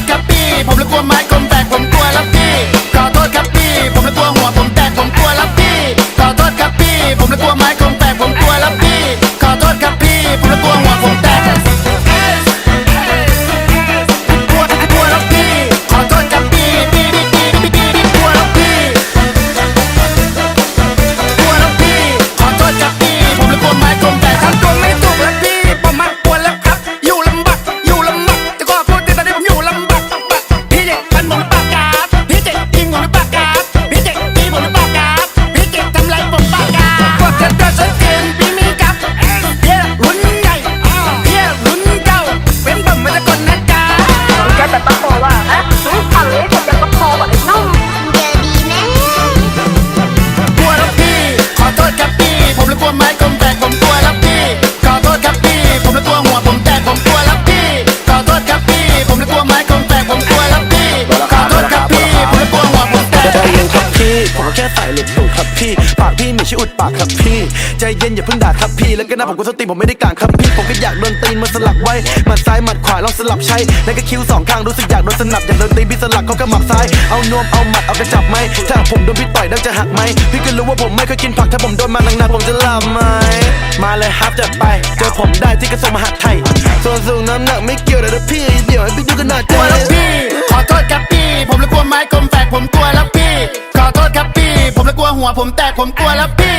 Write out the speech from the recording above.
ษคู่ครับพี่ ปากพี่มีชื่ออุดปากครับพี่ ใจเย็นอย่าเพิ่งด่าครับพี่ แล้วก็นะผมก็สติผมไม่ได้กลางครับพี่ ผมก็อยากโดนตีนมาสลักไว้หมัดซ้ายหมัดขวาลองสลับใช้ แล้วก็คิ้วสองข้างรู้สึกอยากโดนสนับอยากโดนตีพี่สลักเขาก็หมักซ้าย เอานวมเอาหมัดเอากระจับไหมถ้าผมโดนพี่ต่อยดังจะหักไหมพี่ก็รู้ว่าผมไม่เคยกินผักถ้าผมโดนมาหนักๆผมจะหลับไหมมาเลยครับจัดไป เจอผมได้ที่กระทรวงมหาดไทยส่วนสูงน้ำหนักไม่เกี่ยวเลยนะพี่เดี๋ยวให้พี่ดูกันหน่อยกลัวแล้วพี่ หัวผมแตกผมกลัวแล้วพี่